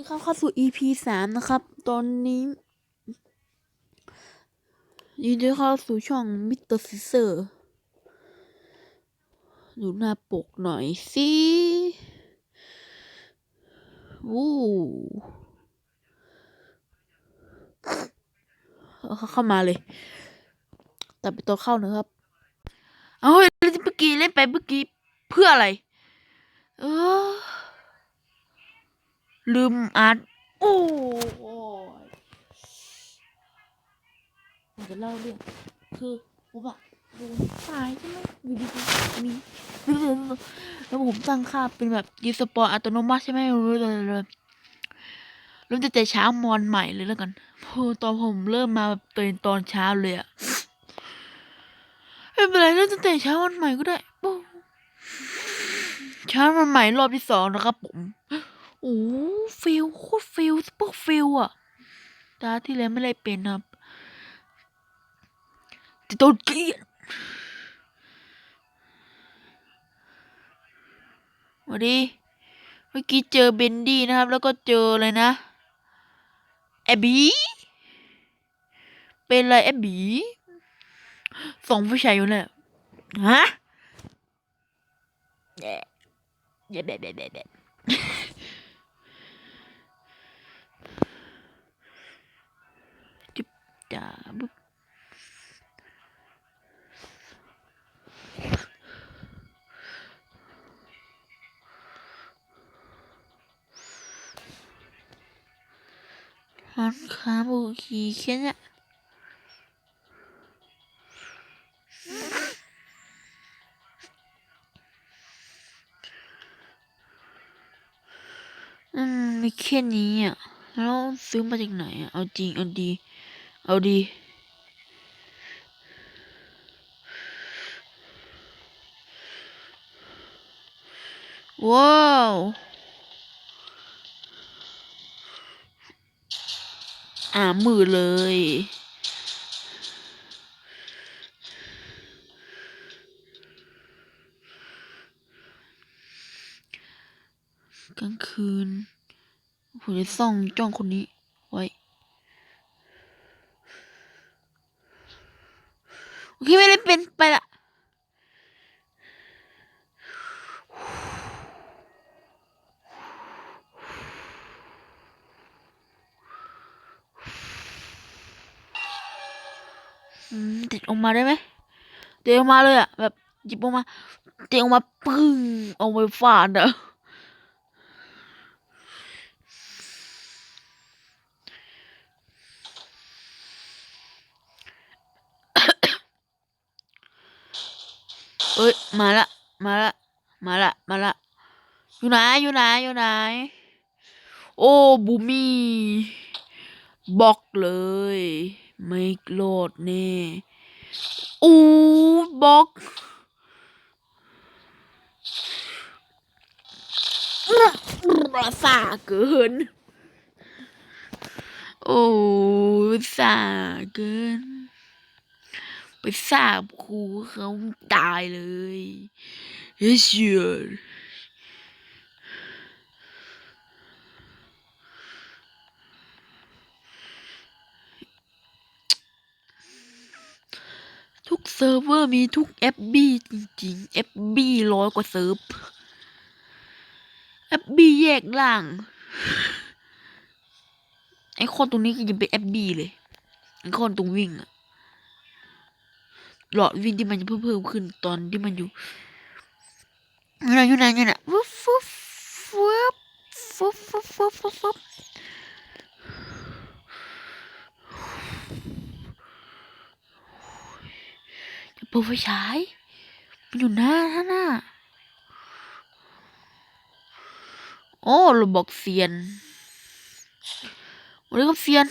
นี่ครับเข้าสู่ EP สามนะครับ ตอนนี้ยินดีเข้าสู่ช่องมิสเตอร์ซิเซอร์ดูหน้าปกหน่อยสิวู้เอาเข้ามาเลยตัดไปตัวเข้านะครับ เอาเฮ้ยแล้วที่เมื่อกี้เล่นไปเมื่อกี้เพื่ออะไร เออ ลืมอ่านโอ้ยผมจะเล่าเรื่องคือผมอะโดนตายใช่ไหมอยู่ดีๆมีแล้วผมตั้งค่าเป็นแบบยีสปอร์อัตโนมัติใช่ไหมรู้เลยเลยเริ่มจะแต่เช้ามอนใหม่เลยแล้วกันพอตอนผมเริ่มมาแบบตื่นตอนเช้าเลยอะไม่เป็นไรเริ่มจะแต่เช้าวันใหม่ก็ได้ปุ๊บเช้าวันใหม่รอบที่สองนะครับผม โอ้ฟิลโคตรฟิลพวกฟิลอะตาที่แล้วไม่ได้เป็นครับแต่โดนเกลียดสวัสดีเมื่อกี้เจอเบนดี้นะครับ แล้วก็เจออะไรนะแอบบีเป็นอะไรแอบบีสองผู้ชายอยู่เลยฮะแย่แย่แย่แย่แย่แย่ จ้าบุ๊บหันขาบุกีแค่นี้อืมมีแค่นี้อะแล้วซื้อมาจากไหนอะ เอาจริง เอาดี เอาดี ว้าวอ่ามือเลย กลางคืน ผมจะส่องจ้องคนนี้ไว้ โอเคไม่ได้เป็นไปละติดออกมาได้ไหมติดออกมาเลยอะแบบหยิบออกมาติดออกมาปึ้งเอาไปฟาดอะ เอ้ยมาละมาละมาละมาละอยู่ไหนอยู่ไหนอยู่ไหนโอ้บูมี่บล็อกเลย ไม่โกรธแน่อู้บล็อกประสาเกิน โอ้สาเกิน สาบครูเขาตายเลยเฮ้ยเชียทุกเซิร์ฟเวอร์มีทุกแอปบี้จริงๆแอปบี้ร้อยกว่าเซิร์ฟแอปบี้แยกล่าง ไอคนตรงนี้ก็ยังเป็นแอปบี้เลย ไอคนตรงวิ่งอะ หลอดวิ่งที่มันจะเพิ่มเพิ่มขึ้นตอนที่มันอยู่อะไรอยู่ไหนเนี่ยหนวุ๊บฟุ๊บฟุ๊บฟุ๊บฟุ๊บฟุ๊บฟุ๊บจะเปิดไฟฉายมันอยู่หน้าท่านน่ะโอ้ระบอกเซียนวันนี้ก็เซียน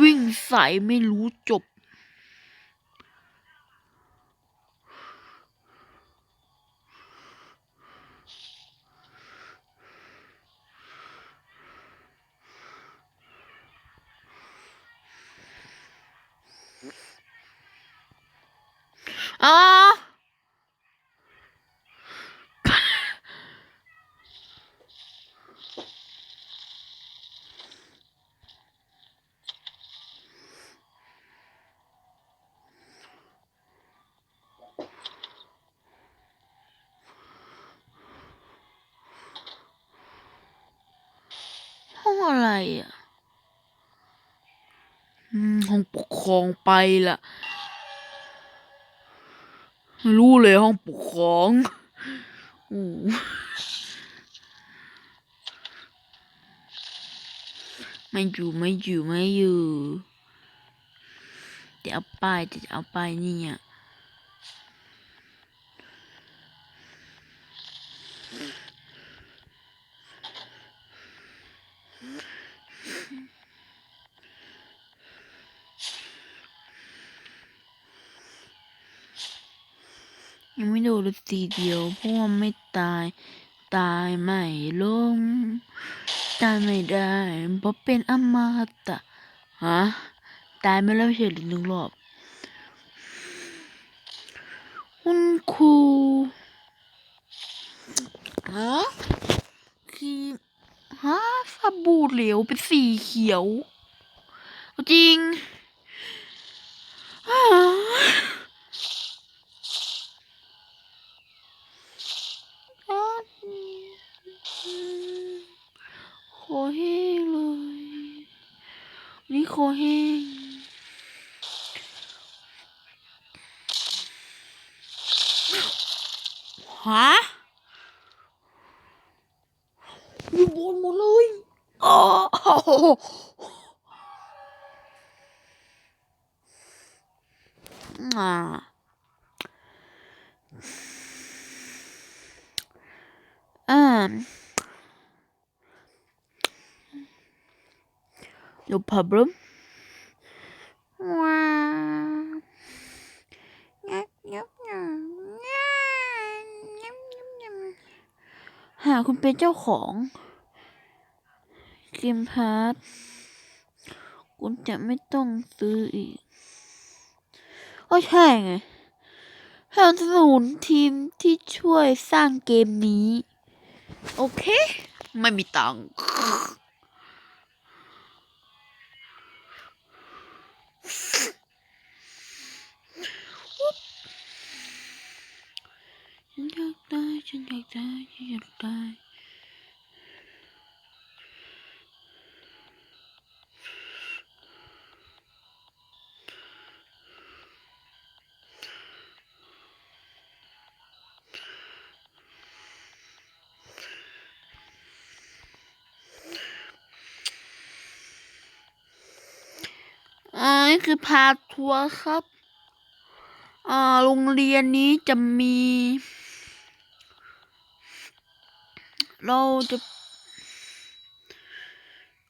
วิ่งใส่ไม่รู้จบ อ๋อ ห้ อะห้องปกครองไปล่ะ รู้เลยห้องปกครองอู้ไม่อยู่ไม่อยู่ไม่อยู่เดี๋ยวเอาไปเดี๋ยวเอาไปเนี่ย ยังไม่โดนเลยทีเดียวเพราะว่าไม่ตาย ตายไม่ลง ตายไม่ได้เพราะเป็นอมตะฮะตายไม่แล้วไม่ใช่หรือหนึ่งรอบคุณครูฮะคือฮะสบู่เหลวเป็นสีเขียว จริงฮะ คอแห้งเลย นี่ คอแห้งฮะอยู่บนหมดเลยอ๋ออ่าอ่า No problem. ว้าวงับงับงับงับงับงับหากคุณเป็นเจ้าของเกมพาร์ทคุณจะไม่ต้องซื้ออีกก็ใช่ไงสนับสนุนทีมที่ช่วยสร้างเกมนี้ โอเค ไม่มีตังค์ ฉันอยากได้ฉันอยากได้ฉันอยากได้อ่านี่คือพาทัวร์ครับ อ่า โรงเรียนนี้จะมี เราจะ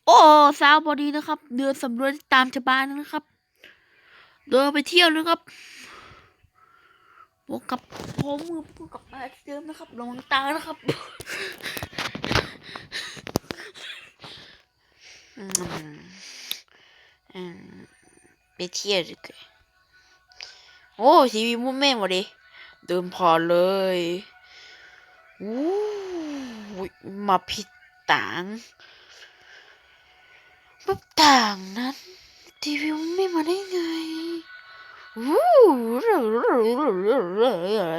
โอ้สาวบอดีนะครับ เดินสำรวจตามชาวบ้านนะครับ เดินไปเที่ยวนะครับบวกกับผมบวกกับมาเดิมนะครับระวังตานะครับไปเที่ยวดีกว่าโอ้ทีวีมุ่งแม่หมดดิเดินพอเลย อู้ยมาผิดต่างแบบต่างนั้นทีวีมุ่งแม่มาได้ไงอู้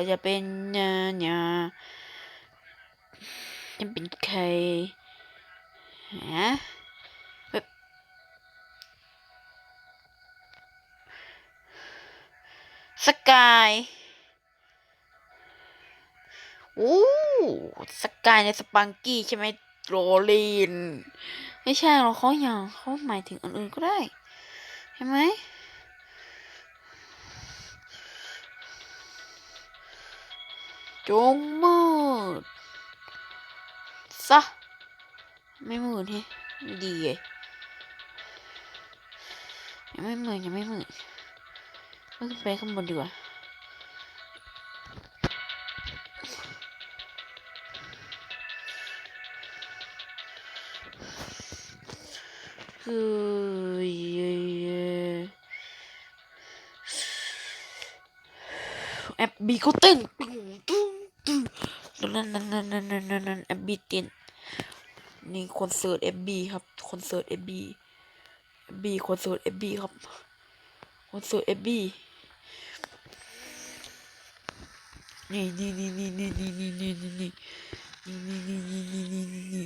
จะเป็นเนี่ยจะเป็นใครฮะสกาย โอ้สกายในสปังกี้ใช่ไหมโรลิน ไม่ใช่หรอกเขาอย่างเขาหมายถึงอื่นก็ได้ ใช่ไหมจงมืดซะไม่มืดเฮ้ดีเลยยังไม่มืดยังไม่มืดขึ้นไปข้างบนดีกว่า แอปบีเขาเต้นตึ้งตึ้งตึ้งนั่นนั่นนั่นนั่นนั่นนั่นนั่นแอปบีเต้นนี่คอนเสิร์ตแอปบีครับคอนเสิร์ตแอปบีแอปบีคอนเสิร์ตแอปบีครับคอนเสิร์ตแอปบีนี่นี่นี่นี่นี่นี่นี่นี่นี่นี่นี่นี่นี่นี่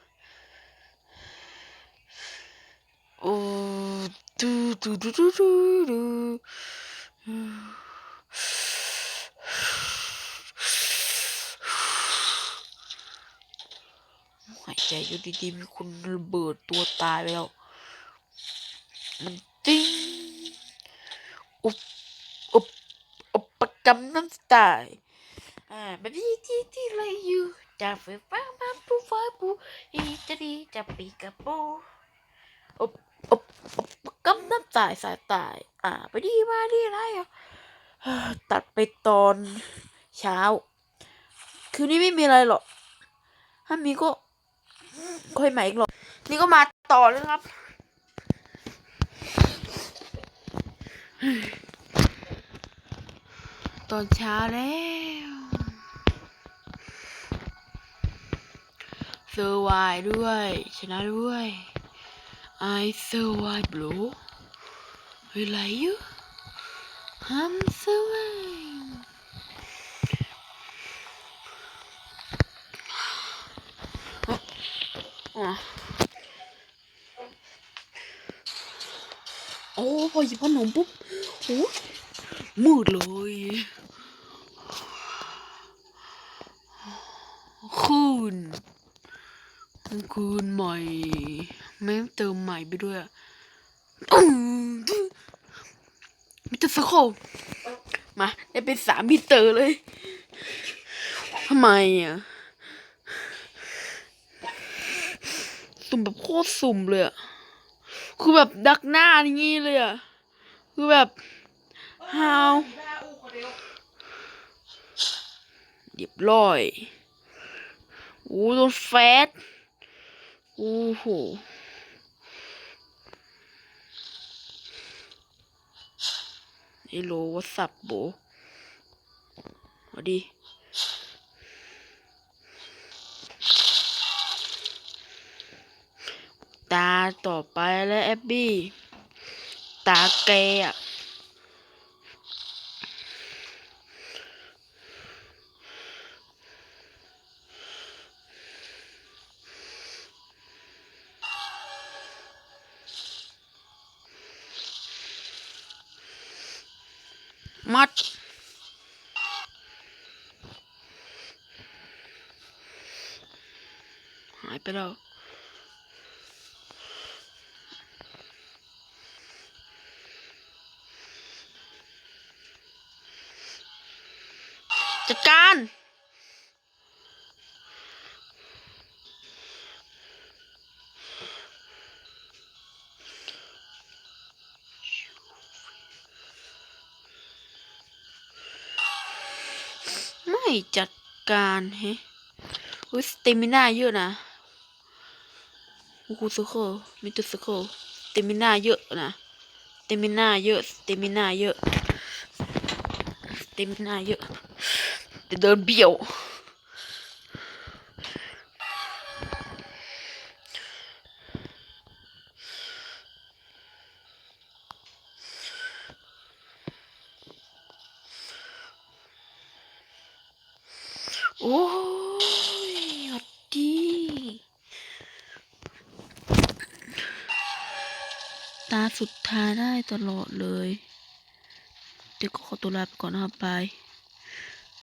โอ้ดูดูดูดูดูดูหายใจอยู่ดีๆมีคนระเบิดตัวตายไปแล้ว มันติ้งอุบอุบอุบปกรรมน้ำตายอ่าแบบนี้ที่ที่ไรอยู่จากไฟฟ้ามาปูฟ้าปูอีจะดีจะปีกระโปอบอบอบ กำน้ำตายสายตาย อ่า ไปดีมาดีไรอะตัดไปตอนเช้า คืนนี้ไม่มีอะไรหรอก ถ้ามีก็ค่อยมาอีกหรอก นี่ก็มาต่อเลยครับ ตอนเช้าแล้ว เซอร์ไวน์ด้วย ชนะด้วย I so white blue. We like you. I'm so. Oh. Oh. Ồ, oh, gì con hồng búp Ủa, mưa rồi Khôn Khôn mày อ้มืดเลยคืนคืนใหม่แม่งเติมใหม่ไปด้วยอะอื้อมิเตอร์สโคลมา ได้เป็นสามมิเตอร์เลยทำไมอะ สุ่มแบบโคตรสุ่มเลยอะ คือแบบดักหน้าอย่างงี้เลยอะ คือแบบ how เรียบร้อย โอ้โดนแฟตโอ้โห ไอ้โลวัสับโบสวัสดีตาต่อไปแล้วแอบบี้ ตาแกอะ Much. Hyper out. Chặt. จัดการไม่จัดการเฮ้อุ้ยสเตมิน่าเยอะนะกูสุโคมิตุสโคสเตมิน่าเยอะนะสเตมิน่าเยอะสเตมิน่าเยอะสเตมิน่าเยอะแต่เดินเบี้ยว โอ้ยหดดีตาสุดท้ายได้ตลอดเลย เดี๋ยวก็ขอตัวลาไปก่อนนะครับบาย